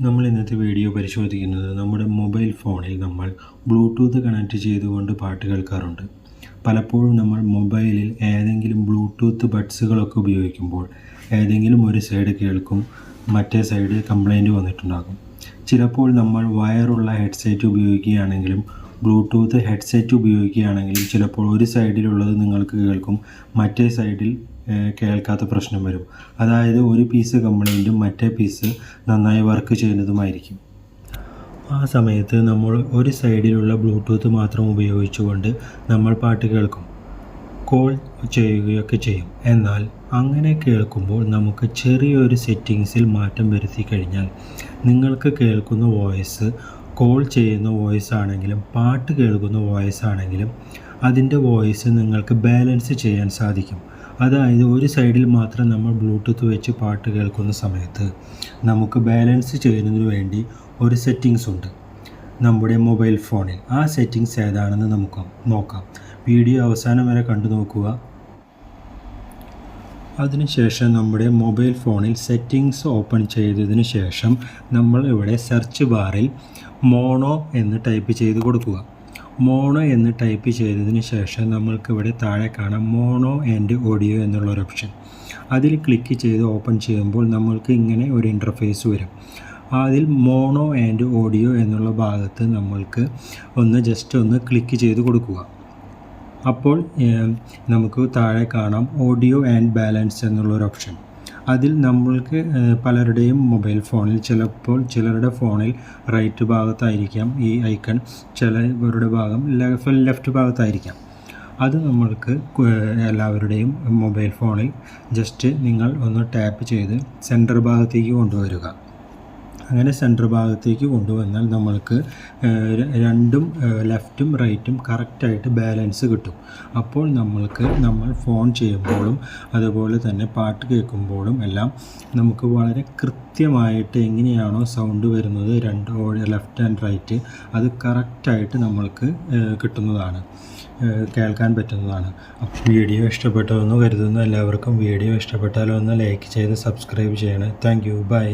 നമ്മൾ ഇന്നത്തെ വീഡിയോ പരിശോധിക്കുന്നത് നമ്മുടെ മൊബൈൽ ഫോണിൽ നമ്മൾ ബ്ലൂടൂത്ത് കണക്ട് ചെയ്തുകൊണ്ട് പാട്ട് കേൾക്കാറുണ്ട്. പലപ്പോഴും നമ്മൾ മൊബൈലിൽ ഏതെങ്കിലും ബ്ലൂടൂത്ത് ബഡ്സുകളൊക്കെ ഉപയോഗിക്കുമ്പോൾ ഏതെങ്കിലും ഒരു സൈഡ് കേൾക്കും മറ്റേ സൈഡ് കംപ്ലൈന്റ് വന്നിട്ടുണ്ടാകും. ചിലപ്പോൾ നമ്മൾ വയറുള്ള ഹെഡ്സെറ്റ് ഉപയോഗിക്കുകയാണെങ്കിലും ബ്ലൂടൂത്ത് ഹെഡ്സെറ്റ് ഉപയോഗിക്കുകയാണെങ്കിൽ ചിലപ്പോൾ ഒരു സൈഡിലുള്ളത് നിങ്ങൾക്ക് കേൾക്കും മറ്റേ സൈഡിൽ കേൾക്കാത്ത പ്രശ്നം വരും. അതായത് ഒരു പീസ് കംപ്ലൈന്റും മറ്റേ പീസ് നന്നായി വർക്ക് ചെയ്യുന്നതുമായിരിക്കും. ആ സമയത്ത് നമ്മൾ ഒരു സൈഡിലുള്ള ബ്ലൂടൂത്ത് മാത്രം ഉപയോഗിച്ചുകൊണ്ട് നമ്മൾ പാട്ട് കേൾക്കും കോൾ ചെയ്യുകയൊക്കെ ചെയ്യും. എന്നാൽ അങ്ങനെ കേൾക്കുമ്പോൾ നമുക്ക് ചെറിയൊരു സെറ്റിങ്സിൽ മാറ്റം വരുത്തി കഴിഞ്ഞാൽ നിങ്ങൾക്ക് കേൾക്കുന്ന വോയിസ് കോൾ ചെയ്യുന്ന വോയിസ് ആണെങ്കിലും പാട്ട് കേൾക്കുന്ന വോയിസ് ആണെങ്കിലും അതിന്റെ വോയിസ് നിങ്ങൾക്ക് ബാലൻസ് ചെയ്യാൻ സാധിക്കും. അതായത് ഒരു സൈഡിൽ മാത്രം നമ്മൾ ബ്ലൂടൂത്ത് വെച്ച് പാട്ട് കേൾക്കുന്ന സമയത്ത് നമുക്ക് ബാലൻസ് ചെയ്യുന്നതിന് വേണ്ടി ഒരു സെറ്റിങ്സ് ഉണ്ട്. നമ്മുടെ മൊബൈൽ ഫോണിൽ ആ സെറ്റിങ്സ് ഏതാണെന്ന് നമുക്ക് നോക്കാം. വീഡിയോ അവസാനം വരെ കണ്ടു നോക്കുക. അതിനുശേഷം നമ്മുടെ മൊബൈൽ ഫോണിൽ സെറ്റിങ്സ് ഓപ്പൺ ചെയ്തതിന് ശേഷം നമ്മൾ ഇവിടെ സെർച്ച് ബാറിൽ മോണോ എന്ന് ടൈപ്പ് ചെയ്ത് കൊടുക്കുക. മോണോ എന്ന് ടൈപ്പ് ചെയ്തതിന് ശേഷം നമ്മൾക്ക് ഇവിടെ താഴെ കാണാം മോണോ ആൻഡ് ഓഡിയോ എന്നുള്ള ഒരു ഓപ്ഷൻ അതിൽ ക്ലിക്ക് ചെയ്ത് ഓപ്പൺ ചെയ്യുമ്പോൾ നമ്മൾക്ക് ഇങ്ങനെ ഒരു ഇന്റർഫേസ് വരും. അതിൽ മോണോ ആൻഡ് ഓഡിയോ എന്നുള്ള ഭാഗത്ത് നമ്മൾക്ക് ഒന്ന് ജസ്റ്റ് ഒന്ന് ക്ലിക്ക് ചെയ്ത് കൊടുക്കുക. അപ്പോൾ നമുക്ക് താഴെ കാണാം ഓഡിയോ ആൻഡ് ബാലൻസ് എന്നുള്ളൊരു ഓപ്ഷൻ. അതിൽ നമ്മൾക്ക് പലരുടെയും മൊബൈൽ ഫോണിൽ ചിലപ്പോൾ ചിലരുടെ ഫോണിൽ റൈറ്റ് ഭാഗത്തായിരിക്കാം ഈ ഐക്കൺ ചിലവരുടെ ഭാഗം ലെഫ് ലെഫ്റ്റ് ഭാഗത്തായിരിക്കാം. അത് നമ്മൾക്ക് എല്ലാവരുടെയും മൊബൈൽ ഫോണിൽ ജസ്റ്റ് നിങ്ങൾ ഒന്ന് ടാപ്പ് ചെയ്ത് സെന്റർ ഭാഗത്തേക്ക് കൊണ്ടുവരിക. അങ്ങനെ സെന്റർ ഭാഗത്തേക്ക് കൊണ്ടുവന്നാൽ നമ്മൾക്ക് രണ്ടും ലെഫ്റ്റും റൈറ്റും കറക്റ്റായിട്ട് ബാലൻസ് കിട്ടും. അപ്പോൾ നമ്മൾക്ക് നമ്മൾ ഫോൺ ചെയ്യുമ്പോഴും അതുപോലെ തന്നെ പാട്ട് കേൾക്കുമ്പോഴും എല്ലാം നമുക്ക് വളരെ കൃത്യമായിട്ട് എങ്ങനെയാണോ സൗണ്ട് വരുന്നത് രണ്ട് ലെഫ്റ്റ് ആൻഡ് റൈറ്റ് അത് കറക്റ്റായിട്ട് നമ്മൾക്ക് കിട്ടുന്നതാണ്. കേൾക്കാൻ പറ്റുന്നതാണ്. അപ്പോൾ വീഡിയോ ഇഷ്ടപ്പെട്ടുവെന്ന് കരുതുന്നു. എല്ലാവർക്കും വീഡിയോ ഇഷ്ടപ്പെട്ടാലോ ഒന്ന് ലൈക്ക് ചെയ്ത് സബ്സ്ക്രൈബ് ചെയ്യണം. Thank you by